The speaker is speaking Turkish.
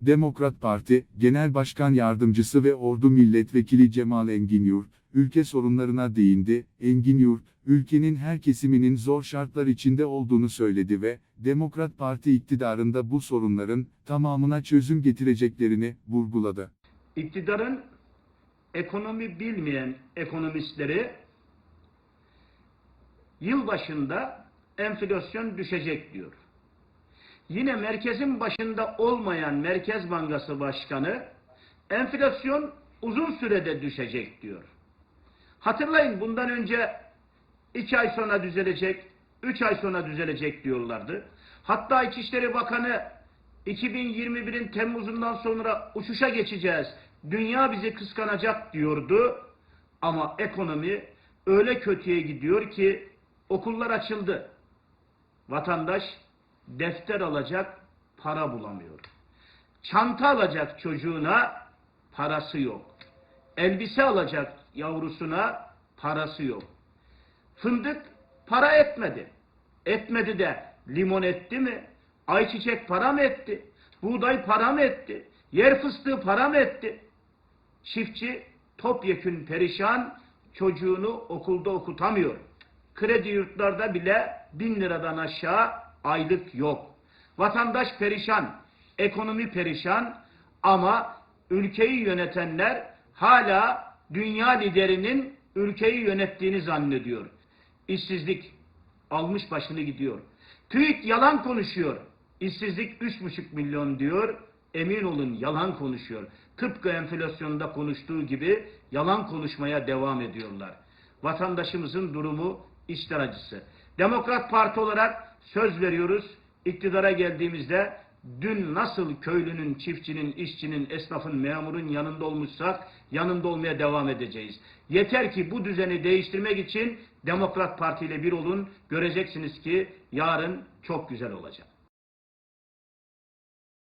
Demokrat Parti, Genel Başkan Yardımcısı ve Ordu Milletvekili Cemal Enginyurt, ülke sorunlarına değindi. Enginyurt, ülkenin her kesiminin zor şartlar içinde olduğunu söyledi ve, Demokrat Parti iktidarında bu sorunların tamamına çözüm getireceklerini vurguladı. İktidarın ekonomi bilmeyen ekonomistleri yıl başında enflasyon düşecek diyor. Yine merkezin başında olmayan Merkez Bankası Başkanı enflasyon uzun sürede düşecek diyor. Hatırlayın bundan önce iki ay sonra düzelecek, üç ay sonra düzelecek diyorlardı. Hatta İçişleri Bakanı 2021'in Temmuz'undan sonra uçuşa geçeceğiz, dünya bizi kıskanacak diyordu. Ama ekonomi öyle kötüye gidiyor ki okullar açıldı. Vatandaş defter alacak para bulamıyor. Çanta alacak çocuğuna parası yok. Elbise alacak yavrusuna parası yok. Fındık para etmedi. Etmedi de limon etti mi? Ayçiçek para mı etti? Buğday para mı etti? Yer fıstığı para mı etti? Çiftçi topyekün perişan çocuğunu okulda okutamıyor. Kredi yurtlarda bile bin liradan aşağı aylık yok. Vatandaş perişan, ekonomi perişan ama ülkeyi yönetenler hala dünya liderinin ülkeyi yönettiğini zannediyor. İşsizlik almış başını gidiyor. TÜİK yalan konuşuyor. İşsizlik 3,5 milyon diyor. Emin olun yalan konuşuyor. Tıpkı enflasyonda konuştuğu gibi yalan konuşmaya devam ediyorlar. Vatandaşımızın durumu içler acısı. Demokrat Parti olarak söz veriyoruz. İktidara geldiğimizde dün nasıl köylünün, çiftçinin, işçinin, esnafın, memurun yanında olmuşsak yanında olmaya devam edeceğiz. Yeter ki bu düzeni değiştirmek için Demokrat Parti ile bir olun. Göreceksiniz ki yarın çok güzel olacak.